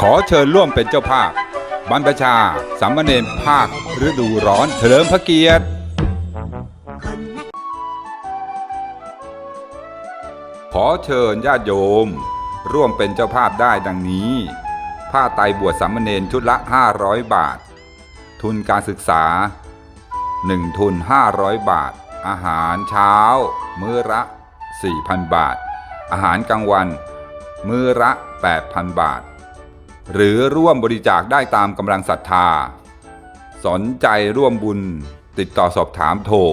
ขอเชิญร่วมเป็นเจ้าภาพ บรรพชาสามเณรภาคฤดูร้อนเฉลิมพระเกียรติ ขอเชิญญาติโยม ร่วมเป็นเจ้าภาพได้ดังนี้ ผ้าไตรบวชสามเณรชุดละ 500 บาท ทุนการศึกษา 1 ทุน 500 บาท อาหารเช้า มื้อละ 4,000 บาท อาหารกลางวัน มื้อละ 8,000 บาท หรือร่วมบริจาคได้ตามกำลังศรัทธา สนใจร่วมบุญติดต่อสอบถามโทร 096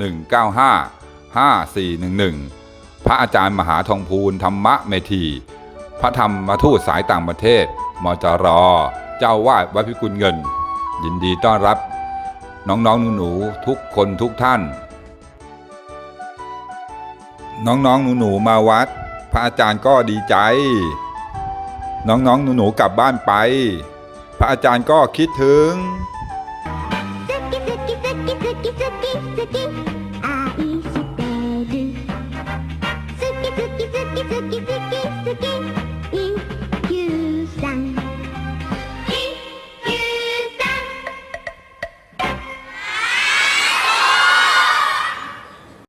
195 5411 พระอาจารย์มหาทองพูนธรรมะเมธี พระธรรมทูตสายต่างประเทศ มจร เจ้าวาดวัดพิกุลเงิน ยินดีต้อนรับ น้องๆหนูๆทุกคนทุกท่าน น้องๆหนูๆมาวัด พระอาจารย์ก็ดีใจ น้องๆหนูๆกลับบ้านไป พระอาจารย์ก็คิดถึง 好き好き好き好き好き好き愛してる好き好き好き好き好き好き